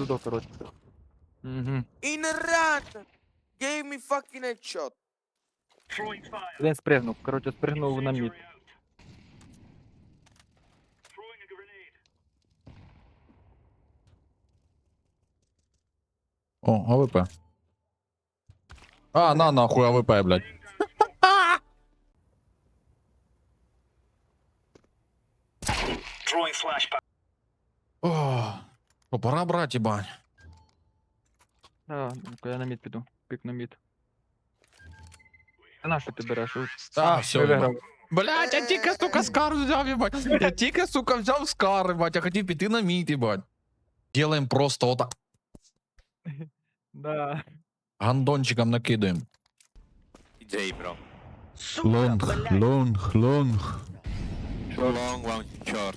дудо, короче. Угу. In rat! Gave me fucking headshot. Блин, спрыгнул. Короче, спрыгнул на мид. О, АВП. А, на нахуй АВП, блядь. Throwing flashback. що, пора брати, бань. А, ну-ка я на мід піду. Пік на мід. А на що ти береш? От, Та, ми все, виграли. Блять, я тільки, сука, скар взяв, їбать. Я тільки, сука, взяв скар, їбать. Я хотів піти на міт, їбать. Делаем просто отак. Да. Гандончиком накидаємо. J, bro. Лонг, лонг, лонг. Long, one, short.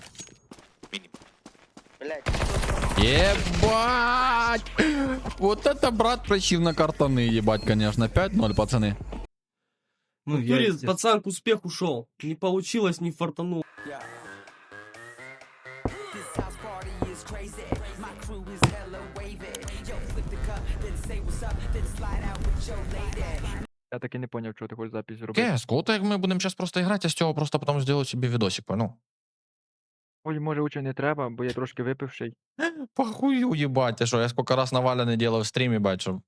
Minimum. Ебать! Вот это брат просів на картаны, ебать, конечно. 5-0, пацаны. Ну, Юрий, пацан к успеху шел. Не получилось, не фартанул. This house party is crazy. My crew is hella wavy. Yo, flip the cup, then say what's up, then slide out with your lady. Я таки не поняв, чого ти хочеш запись робити. Кеску, от як ми будемо зараз просто грати, а з цього просто потім зробити собі відосик, понял? Ой, може лучше не треба, бо я трошки випивший. Похую, їбать, ти що, я скільки раз навалений делав в стрімі, бачив.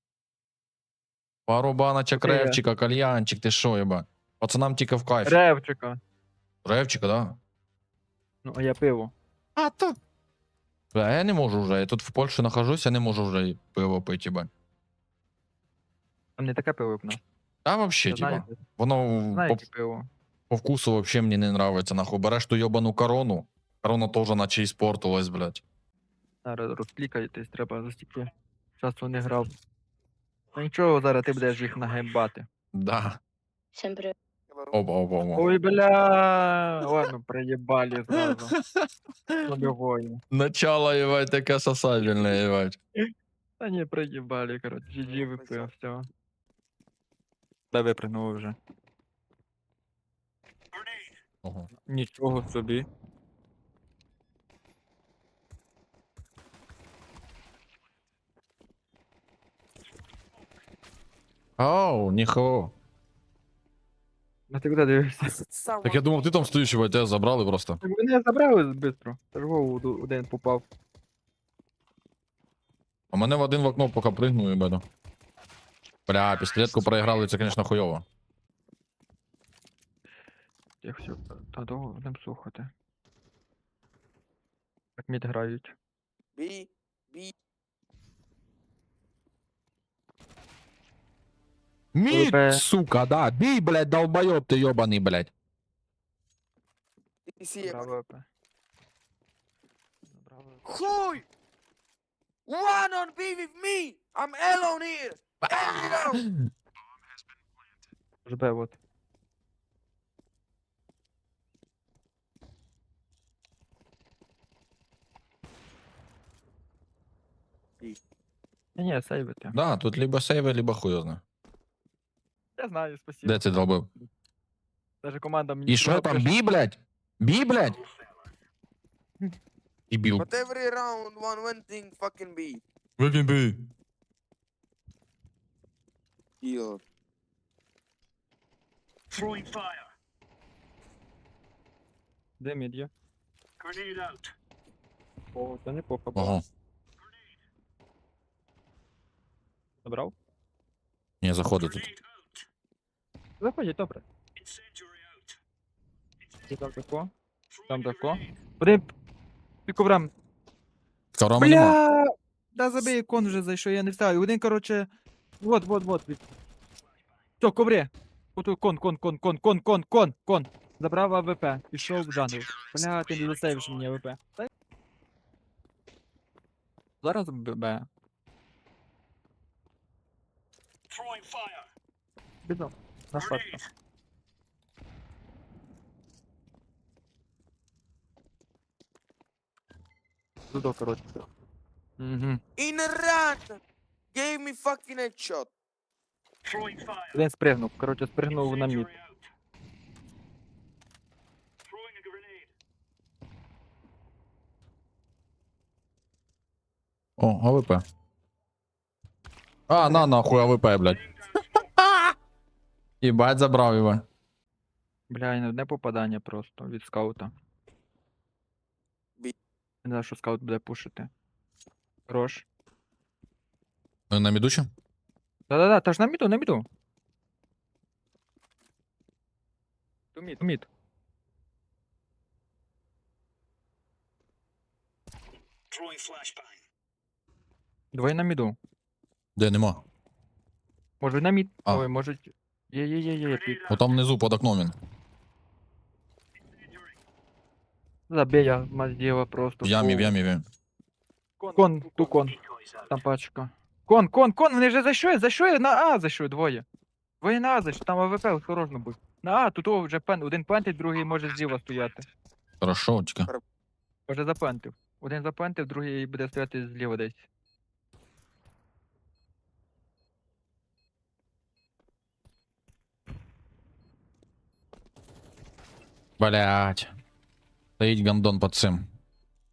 Пару баночок Окей, я. ревчика, кальянчик, ти що, їбать. Пацанам тільки в кайф. Ревчика. Ревчика, да? Ну, а я пиво. А то. Бля, я не можу вже, я тут в Польщі нахожусь, я не можу вже і пиво пити, їбать. Там не таке пиво, як в нас. Та вообще, типа. Воно знаю, по, пиво. по вкусу вообще мені не нравиться, нахуй. Береш ту йобану корону. Корона теж наче іспортилась, блядь. Зараз розклікаєтесь, треба за стільки часу не грав. Та нічого, зараз ти будеш їх нагибати. Да. Всем привет. Опа, опа, опа. Ой, бля. Ладно, приїбалі зразу. Начало, ебать, таке сосабельне, ебать. Та ні, приїбалі, коротше, GG випив, все. Де випрыгнули вже. Ого. Нічого собі. Оу, ніхо. А ти куди дивишся? Так я думав, ти там стоїш, ебать, тебе забрали просто. Так Мене забрали швидко. Та ж голову один попав. А мене в один в окно поки пригнув, ебаду. Бля, пістолетку проіграли, це, конечно, хуйово. Я все, та довго будемо слухати. Так мід грають. B, B. Мід, Бе. сука, да. Бій, блядь, долбойоб ти йобаний, блядь. C, Браво, ЕП. Браво. Хуй! One on B with me! I'm alone here! Get me down! Жбе, от. І. Ні, ні, сейвити. Да, тут либо сейви, либо хуйозно. Я знаю, спасибо. Де ти долбив? Даже команда мені. І що там, бій, блядь? Бій, блядь? Дебіл. But every round, one one thing fucking B. Викинь бій. Heal. Де мід є? О, це не попа була. Ого. Забрав? Ні, заходи тут. Заходять, добре. Там тако. Там тако. Один. Карама нема. Бля! Да забий, кон вже зайшов, я не встаю. Один, короче. Вот, вот, вот. Все, ковре. Ото кон, кон, кон, кон, кон, кон, кон, кон. Забрав АВП. Пішов в джангл. Бля, ти не засейвиш мені АВП. Та- Зараз ББ. Бідно. На коротше. Угу. In a run! Gave me fucking headshot. Він спригнув, коротше, спригнув на мід. О, АВП. А, на нахуй АВП, блядь. Єбать, забрав його. Бля, і не одне попадання просто від скаута. Не знаю, що скаут буде пушити. Хорош. Ну, На мідучі? Да-да-да, та ж на міду, на міду. Ту мід, ту мід. Двоє на міду. Де нема? Може на мід. А. Ой, можуть. Є, є, є, є. О, там внизу під окном він. Забей я Маздєва просто. В ямі, в ямі, в ямі. Кон, ту кон. Там пачка. Кон, кон, кон, вони вже зайшли, зайшли, на А зайшли двоє. Двоє на А зайшли, там АВП осторожно будь. На А, тут о, вже пен, один пентить, другий може зліва стояти. Хорошо, тільки. Може запентив. Один запентив, другий буде стояти зліва десь. Блять. Стоїть гандон під цим.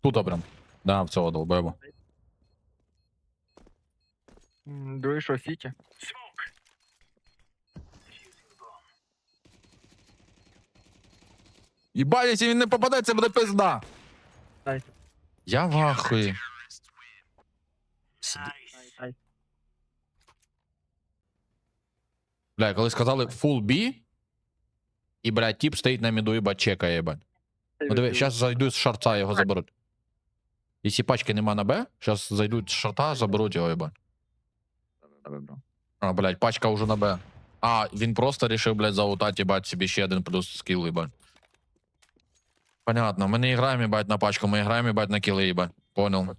Тут прям. Да, в цього долбойбу. М, Другий що, Сіті? Єбать, якщо він не попаде, це буде пизда. Ай. Я в ахуї. Ай. Бля, коли сказали full B, і, блядь, тип стоїть на міду, їбать, чекає, їбать. Ну диви, зараз зайдуть з шарта, його заберуть. Якщо пачки нема на Б, зараз зайдуть з шарта, заберуть його. Вибрав. А, блядь, пачка уже на Б. А, він просто рішив, блядь, залутати, їбать, собі ще один плюс скіл, їбать. Понятно, ми не граємо, їбать, на пачку, ми граємо, їбать, на кіли, їбать. Понял.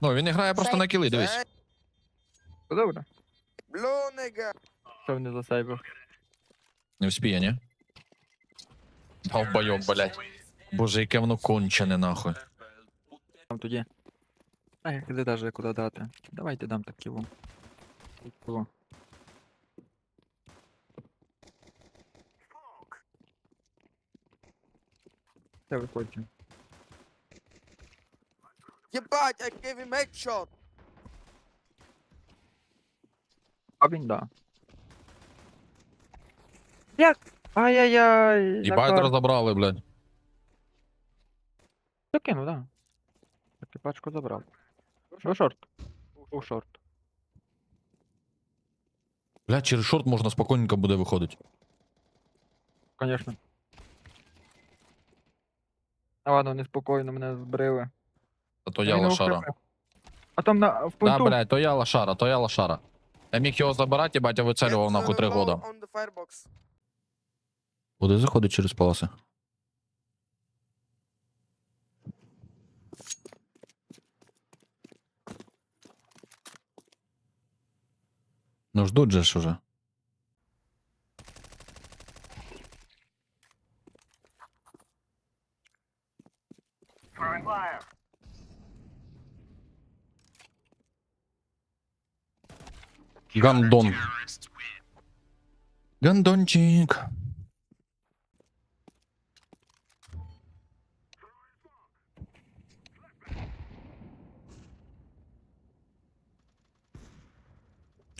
Ну, він не грає просто на кіли, дивись. Добре. Nigga. Що вони за сайбер? Не вспіє, ні? Долбойоб, блядь. Боже, яке воно кончене, нахуй. Там тоді. Ай, де даже куди дати. Давайте дам так його. Його. Це виходьте. Ебать, I gave him headshot. А він да. Як? Ай-яй-яй. Їбать розібрали, блядь. Закинув, да. Так і пачку забрав. У шорт. У шорт. Блядь, через шорт можна спокійненько буде виходити. Конечно. А ладно, неспокійно мене збрили. А то Я я не лошара. укріпив. А там на в Да, пункту. блядь, то я лошара, то я лошара. Я міг його забирати, їбать, я вицелював нахуй три года. Куди заходить через паласи? Ну ждуть же ж уже. Гандон. Гандончик.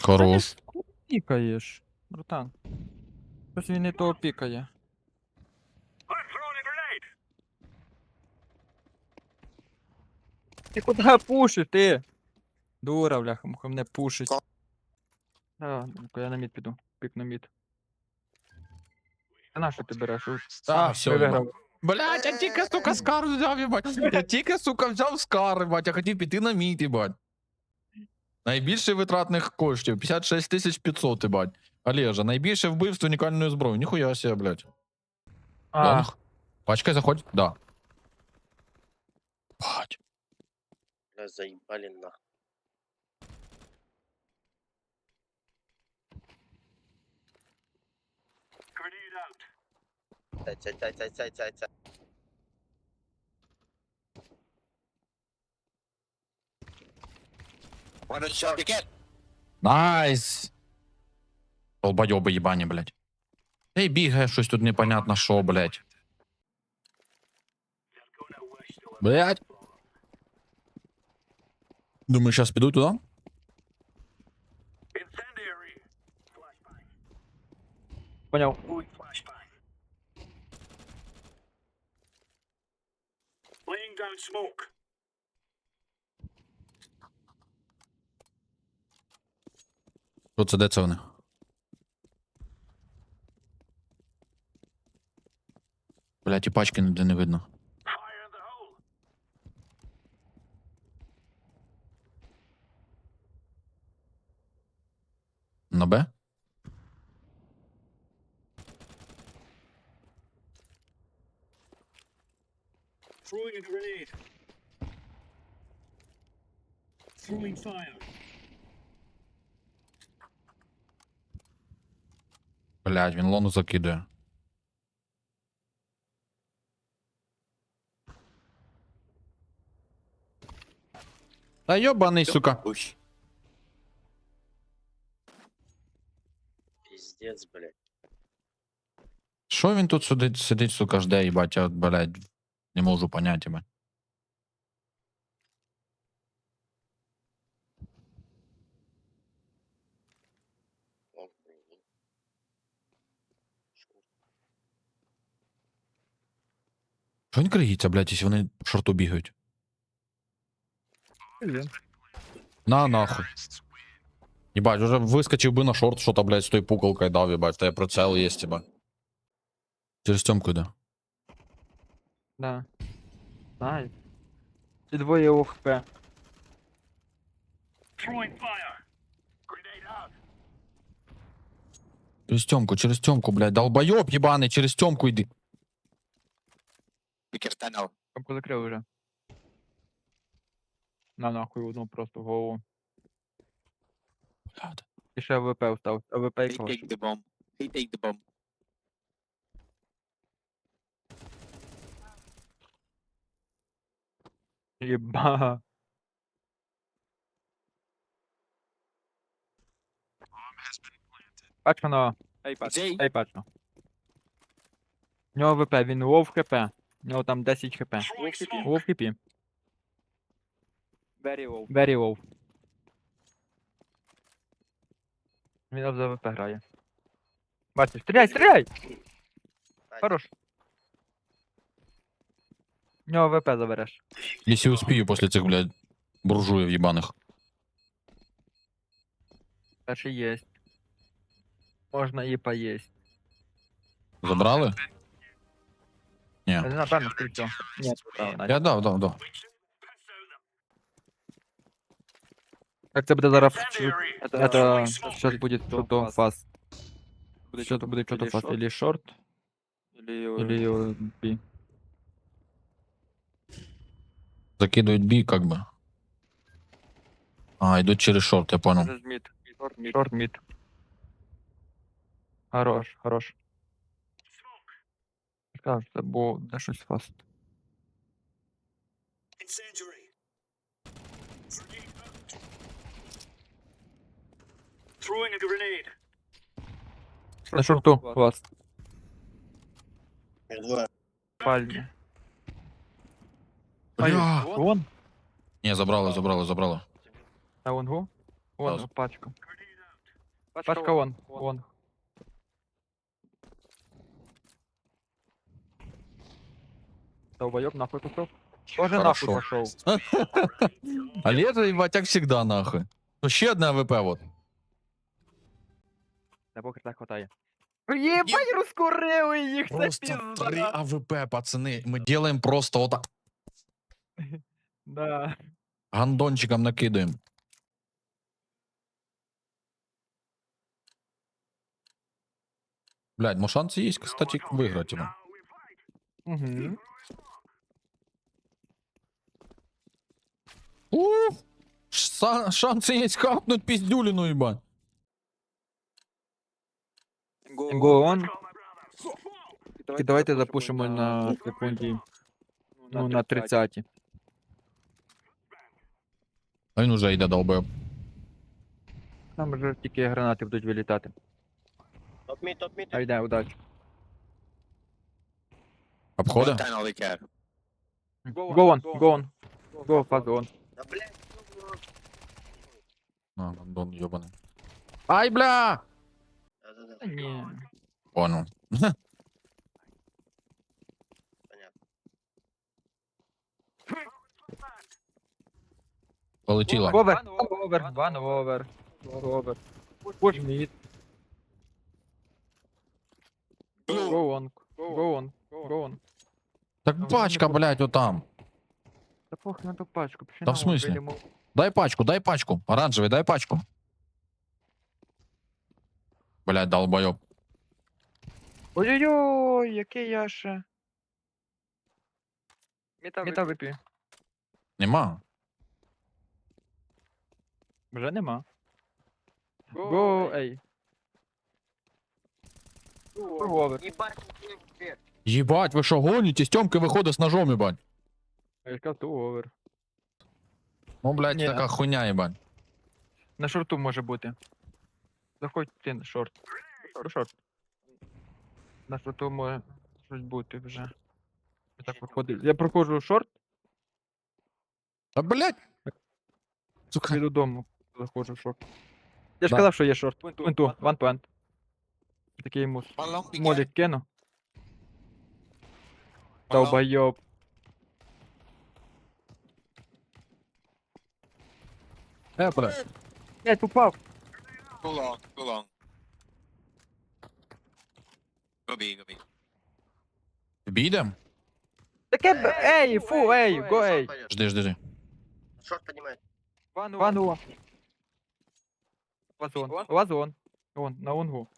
Хорош. Пікаєш, братан. Щось він не того пікає. Ти куди пушиш, ти? Дура, бляха, муха мене пушить. Да, ну-ка, я на мід піду. Пік на мід. А на що ти береш? А, все, ти виграв. Блять, я тільки, сука, скар взяв, їбать. Я тільки, сука, взяв скар, їбать. Я хотів піти на міт, їбать. Найбільше витратних коштів 56 тисяч 500, їбать. Олежа, найбільше вбивство унікальної зброї. Ніхуя себе, блядь. А, Лонг. Пачка заходить? Да. Бать. Бля, заебали нахуй. Цай, цай, цай, цай, цай, цай, Найс. Долбойоби їбані, блядь. Ей, бігає щось тут непонятно що, блядь. Блять. Думаю, сейчас піду туди? Поняв. Що це, де це вони? Блять, і пачки ніде не видно. Блять, він лону закидує. Та йобаний, сука. Пиздец, блядь. Що він тут сидить, сидить, сука, жде, їбать, я, блядь, не можу понять, їбать. Що він криється, блядь, якщо вони в шорту бігають? На нахуй. Ебать, уже выскочил бы на шорт, что-то, блядь, с той пуколкой дал, ебать, то я прицел есть, ебать. Через темку да. Да. Знаю. Ці двоє ОХП. Throwing fire. Grenade out. Через темку, через темку, блядь, долбоёб ебаный, через темку иди. Камку закрив вже. На нахуй одну просто в голову. І ще АВП встав. АВП і кого? the bomb. He take the bomb. Єба. Пачка нова. Ей, пачка. Jay. Ей, пачка. У нього ВП, він лов хп. У нього там 10 хп. Лов хп. Very low. Very low. Він за ВП грає. Бачиш, стріляй, стріляй! Хорош. У нього ВП забереш. Если успею после этих, блядь, буржуев ебаных. Перший єсть. Можна і поїсть. Забрали? Я не знаю, певно, скільки. Ні, правильно. Я дав, дав, дав. Як це буде зараз? Это, это сейчас будет что-то фаст. Что-то будет что-то фаст. Или шорт, или би. Закидывают би, как бы. А, идут через шорт, я понял. Мид. Шорт, мид. Хорош, хорош скажете, бо на щось вас. На шорту вас. Пальня. Бля! Вон? Не, забрало, забрало, забрало. А вон го? Вон, Раз. пачка. Пачка вон, вон. Долбоёб нахуй пошел. Тоже Хорошо. нахуй пошел. А лето, ебать, как всегда, нахуй. Ну, ще одна АВП, вот. На похер так хватає. Єбать, розкурили їх, це Просто пізда. три АВП, пацаны. Мы делаем просто вот так. Да. Гандончиком накидаем. Блядь, ну шансы есть, кстати, выиграть его. Угу. Ух! Ша- шансы есть хапнуть пиздюлину, ебать. Go on. І давайте запушимо на секунді. Ну, на 30. А він уже йде долбоєб. Там вже тільки гранати будуть вилітати. Топ мид, топ мид. А йде, удачі. Обхода? Go on, go on. Go, fast on. Да, блядь, А, йобаний. Ай, бля! Да-да-да. Понял. Понятно. Полетіла. Овер, овер, ван овер. Овер. Push mid. Go on, go on, go on. Так пачка, блядь, отам. Та похуй на ту пачку, пішли Та в смислі? мобілі, Дай пачку, дай пачку. Оранжевий, дай пачку. Блядь, долбойоб. Ой-ой-ой, який я ще. Міта вип'ю. Нема. Вже нема. Go, ей. Go over. Ебать, блядь. Єбать, ви що гоніте? З Тьомки виходить з ножом, єбать. Я сказав, to. Ну, блядь, Ні. така хуйня, єбать. На шорту може бути. Заходь ти на шорт. Шорт, шорт. На шорту може щось бути вже. Я так виходить. Я проходжу шорт Та, блядь. Сука. і додому заходжу в шорт. Я ж Да. казав, що є шорт. One point. Такий йому молік кину. Долбойоб. Е, блядь. Блять, попав. Go long, go long. Go B, go B. Бідем? Таке б. Ей, фу, ей, го ей. Жди, жди, жди. Шорт поднимает. Вану. Вазон. Вазон. Вон, на онгу.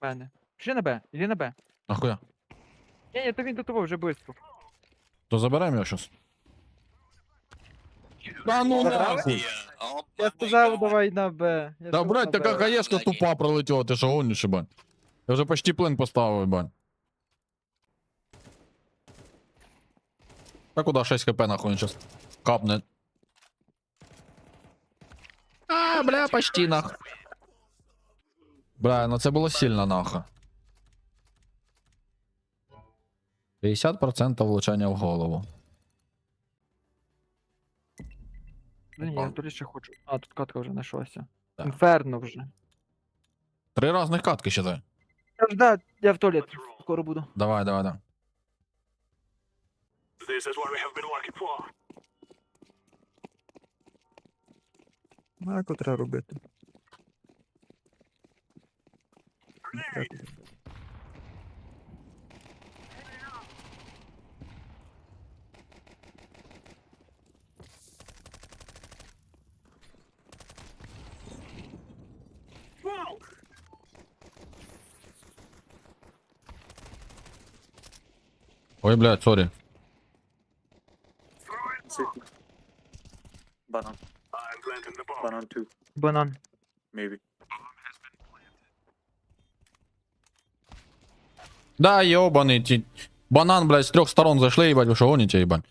Мене. Пішли на Б, іди на Б. Нахуя? Ні, ні, то він до того вже близько. То заберемо його щас. Та ну нахуй. Я сказав, давай на Б. Я Та, сказав, блядь, така Б. хаєшка тупа пролетіла, ти що гониш, єбать. Я вже почти плен поставив, єбать. Та куди 6 хп нахуй він щас капне. А, бля, почти нах. Бля, ну це було сильно нахуй. 50% влучання в голову. Блін, я тут ще хочу. А, тут катка вже знайшлася. Так. Інферно вже. Три різних катки считай. Я ж да, я в туалет скоро буду. Давай, давай, давай. This is what we have been working for. Ну, треба робити? Whoa! Ой, блядь, сорі. Banan. I'm planting the bomb. Banan 2, Банан. maybe. Да, ёбаный, ті... Банан, блядь, з трьох сторон зайшли, їбать, ви що гоніте, їбать.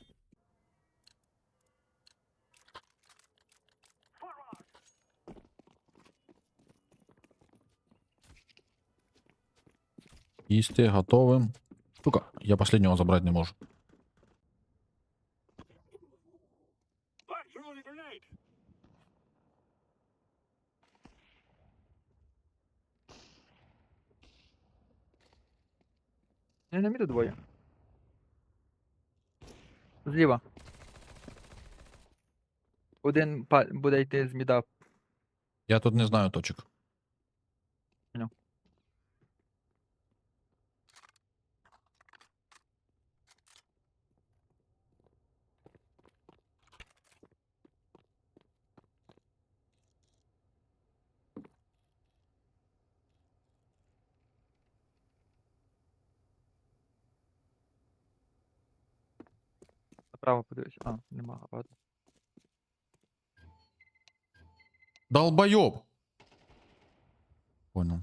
Їсти, готовим. Сука, я последнього забрати не можу. I'm throwing a grenade. Я не міду двоє. Зліва. Один па- буде йти з міда. Я тут не знаю точок. Направо подивись. А, нема, ладно. Долбойоб! Понял.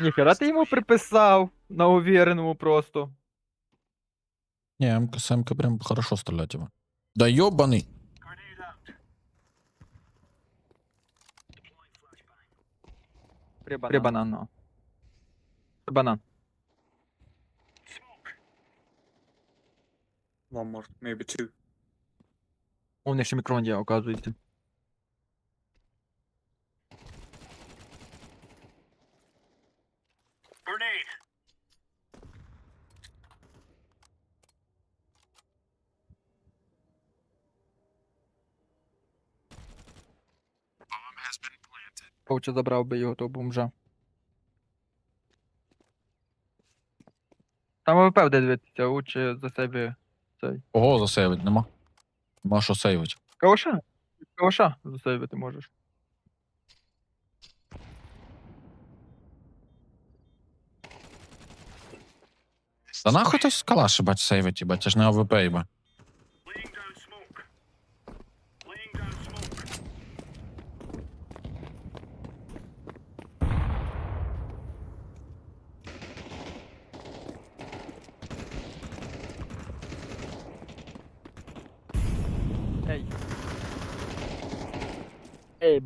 Ніхера ти йому приписав на увіреному просто. Не, МК с МК прям хорошо стрелять его. Да ёбаный! При банану. При банан. One more, maybe two. О, в них ще мікрон є, оказується. Grenade. Забрав би його того бомжа. Там АВП де дивитися, лучше за себе цей. Кого засейвить? Нема. Нема що сейвить. Каваша? Каваша засейвити можеш. Та нахуй той калаші, бать, сейвить, їбать, це ж не АВП, їбать.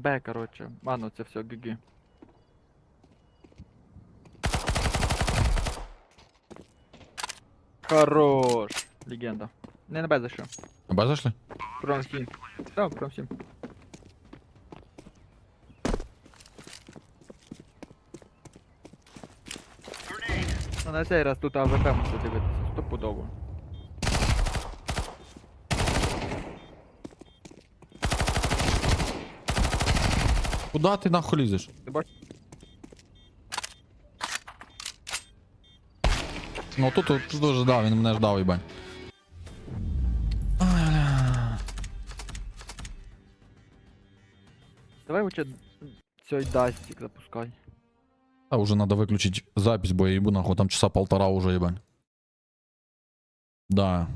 Б, короче. Ладно, це все, ГГ. Хорош. Легенда. Не на Б за що. Тебе зайшли? Пром 7. Так, пром 7. Ну на цей раз тут АВП мушу дивитися, стопудово. Куда ти нахуй лізеш? Ти бачиш? Ну тут, тут, тут дуже дав, він мене ждав, бля. Давай лучше цей дастик запускай. А уже надо выключить запись, бо я ебу нахуй, там часа полтора уже, ебать. Да.